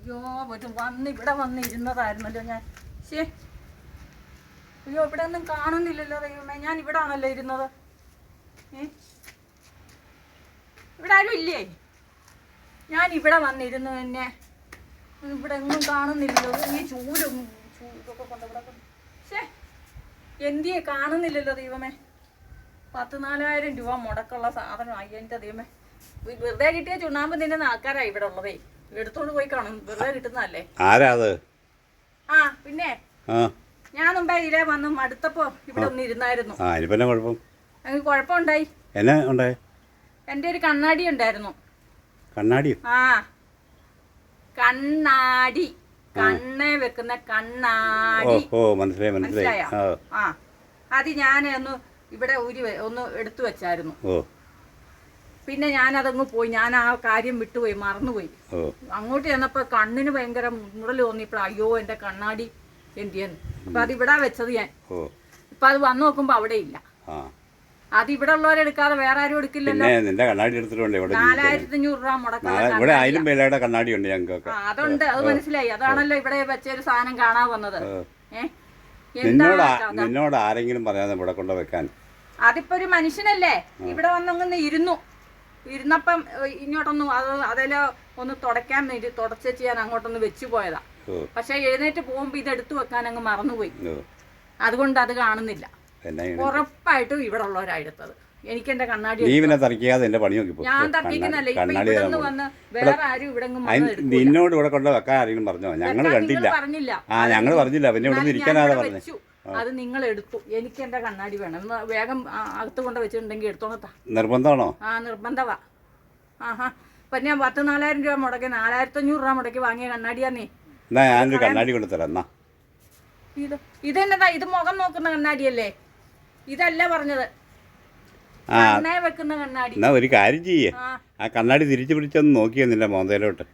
അയ്യോ ഒരു വന്ന് ഇവിടെ വന്ന് ഇരുന്നതായിരുന്നല്ലോ ഞാൻ. ശേ അയ്യോ ഇവിടെ ഒന്നും കാണുന്നില്ലല്ലോ ദൈവമേ. ഞാൻ ഇവിടെ ആണല്ലോ ഇരുന്നത്. ഇവിടെ ആരും ഇല്ലേ? ഞാൻ ഇവിടെ വന്നിരുന്നു തന്നെ ഇവിടെ ഒന്നും കാണുന്നില്ലല്ലോ. ഈ ചൂടും ചൂടൊക്കെ കൊണ്ട് എന്തിയെ കാണുന്നില്ലല്ലോ ദൈവമേ. പത്ത് നാലായിരം രൂപ മുടക്കുള്ള സാധനമായി എന്റെ ദൈവമേ. വെറുതെ കിട്ടിയ ചുണ്ണാമ്പ് തിന്നുന്ന ആൾക്കാരാ ഇവിടെ ഉള്ളതേ. എടുത്തോണ്ട് പോയി കാണും. വെറുതെ കിട്ടുന്നതല്ലേ? ആരാ അത്? ആ പിന്നെ ഞാൻ മുമ്പേ ഇതിലെ വന്ന് ഇവിടെ ഒന്ന് ഇരുന്നായിരുന്നു ആ കുഴപ്പം? എനിക്ക് കുഴപ്പമുണ്ടായി. എന്നെ ഉണ്ടേ എന്റെ ഒരു കണ്ണാടി ഉണ്ടായിരുന്നു. കണ്ണാടി ആ. കണ്ണാടി. കണ്ണേ വെക്കുന്ന കണ്ണാടി. ഓ മനസ്സിലായി മനസ്സിലായി. ആ. ആ. അത് ഞാൻ ഒന്ന് ഇവിടെ ഒരു ഒന്ന് എടുത്തു വെച്ചായിരുന്നു. ഓ. പിന്നെ ഞാൻ ഞാനതങ്ങ് പോയി. ഞാൻ ആ കാര്യം വിട്ടുപോയി മറന്നുപോയി. അങ്ങോട്ട് ചെന്നപ്പോ കണ്ണിന് ഭയങ്കര മുടൽ തോന്നിയപ്പോൾ അയ്യോ എന്റെ കണ്ണാടി എന്തിയെന്ന്. അപ്പൊ അത് ഇവിടെ വെച്ചത് ഞാൻ. ഇപ്പൊ അത് വന്നു നോക്കുമ്പോ അവിടെ ഇല്ല. അത് ഇവിടെ ഉള്ളവരെടുക്കാതെ വേറെ ആരും എടുക്കില്ലല്ലോ. നിന്റെ കണ്ണാടി എടുത്തിട്ടുണ്ട് ഇവിടെ നാലായിരത്തി അഞ്ഞൂറ് രൂപ ഇവിടെ ആയിരം പേരുടെ കണ്ണാടി ഉണ്ട് അതുണ്ട്. അത് മനസ്സിലായി. അതാണല്ലോ ഇവിടെ വെച്ചൊരു സാധനം കാണാൻ വന്നത്. നിന്നോട് ആരെങ്കിലും പറയാതെ ഇവിടെ കൊണ്ട് വെക്കാൻ. അതിപ്പോ ഒരു മനുഷ്യനല്ലേ? ഇവിടെ വന്നങ്ങനെ ഇരുന്നു. ഇരുന്നപ്പം ഇങ്ങോട്ടൊന്നും അത് അതെല്ലാം ഒന്ന് തുടയ്ക്കാൻ വേണ്ടി തുടച്ചു ഞാൻ അങ്ങോട്ടൊന്ന് വെച്ചു പോയതാ. പക്ഷെ എഴുന്നേറ്റ് പോകുമ്പോ ഇത് എടുത്തു വെക്കാൻ അങ്ങ് മറന്നുപോയി. അതുകൊണ്ട് അത് കാണുന്നില്ല? ഉറപ്പായിട്ടും ഇവിടെ ഉള്ളവരാ എടുത്തത്. എനിക്ക് എന്റെ കണ്ണാടി. ഞാൻ തർക്കിക്കുന്നല്ലേ. ഇപ്പൊ ഇവിടെ വന്ന് വേറെ ആരും ഇവിടെ നിന്നോട് ഇവിടെ കൊണ്ട് വെക്കാൻ ആരെങ്കിലും പറഞ്ഞോ? ഞങ്ങൾ കണ്ടില്ല. പറഞ്ഞില്ല. ആ ഞങ്ങൾ പറഞ്ഞില്ല. പിന്നെ ഇവിടെ ഇരിക്കാനാണ് പറഞ്ഞത്. വെച്ചു. അത് നിങ്ങൾ എടുത്തു എനിക്ക് എന്റെ കണ്ണാടി വേണം. വേഗം അകത്ത് കൊണ്ട് വെച്ചിട്ടുണ്ടെങ്കിൽ എടുത്തോണത്താ നിർബന്ധമാണോ? ആ നിർബന്ധവാ. ആഹാ. പിന്നെ ഞാൻ പത്ത് നാലായിരം രൂപ മുടക്കി നാലായിരത്തി അഞ്ഞൂറ് രൂപ മുടക്കി വാങ്ങിയ കണ്ണാടിയാന്നേ. നീ എന്നാ ഞാനൊരു കണ്ണാടി എന്നാ. ഇത് ഇതെന്നതാ ഇത് മുഖം നോക്കുന്ന കണ്ണാടിയല്ലേ? ഇതല്ല പറഞ്ഞത്. വെക്കുന്ന കണ്ണാടി. എന്നാ ഒരു കാര്യം ചെയ്യേ. ആ. കണ്ണാടി തിരിച്ചു പിടിച്ചൊന്ന് നോക്കിയെന്നില്ല മോന്തയിലോട്ട്?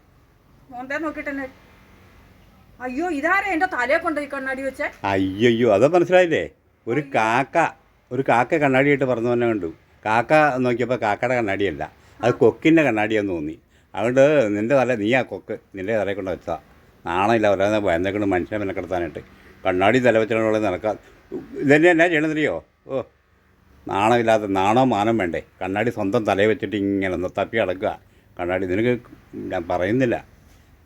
മോന്തേ നോക്കിട്ടെന്നെ അയ്യോ ഇതാരെ എന്റെ തലയെ കൊണ്ട് ഈ കണ്ണാടി വെച്ചേ? അയ്യോ അത് മനസ്സിലായില്ലേ? ഒരു കാക്ക ഒരു കാക്ക കണ്ണാടിയായിട്ട് പറഞ്ഞു തന്നെ കണ്ടു. കാക്ക നോക്കിയപ്പോൾ കാക്കയുടെ കണ്ണാടിയല്ല അത് കൊക്കിന്റെ കണ്ണാടിയാന്ന് തോന്നി. അതുകൊണ്ട് നിന്റെ തല നീ ആ കൊക്ക് നിന്റെ തലയെ കൊണ്ട് വെച്ചാ നാണമില്ല പറയുന്നത് എന്തെങ്കിലും മനുഷ്യനെ മെനക്കെടുത്താനായിട്ട് കണ്ണാടി തല വെച്ചുള്ള നടക്കാം. ഇതന്നെ എന്നാ ചെയ്യണമെന്നറിയോ ഓ നാണമില്ലാത്ത നാണോ മാനം വേണ്ടേ. കണ്ണാടി സ്വന്തം തലയെ വെച്ചിട്ട് ഇങ്ങനെ ഒന്ന് തപ്പി അടക്കുക. കണ്ണാടി നിനക്ക് ഞാൻ പറയുന്നില്ല.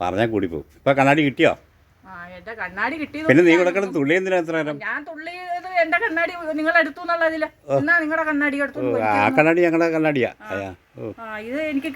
പറഞ്ഞാൽ കൂടിപ്പോവും. ഇപ്പം കണ്ണാടി കിട്ടിയോ? എന്റെ കണ്ണാടി കിട്ടി പിന്നെ നീ കൊടുക്കണം തുള്ളി എന്തിനാ എത്ര ഞാൻ തുള്ളിയത് എന്റെ കണ്ണാടി നിങ്ങൾ എടുത്തു എന്നുള്ളതിൽ. എന്നാ നിങ്ങളുടെ കണ്ണാടി എടുത്തു ആ കണ്ണാടി ഞങ്ങളുടെ കണ്ണാടിയാ. ആ ഇത് എനിക്ക്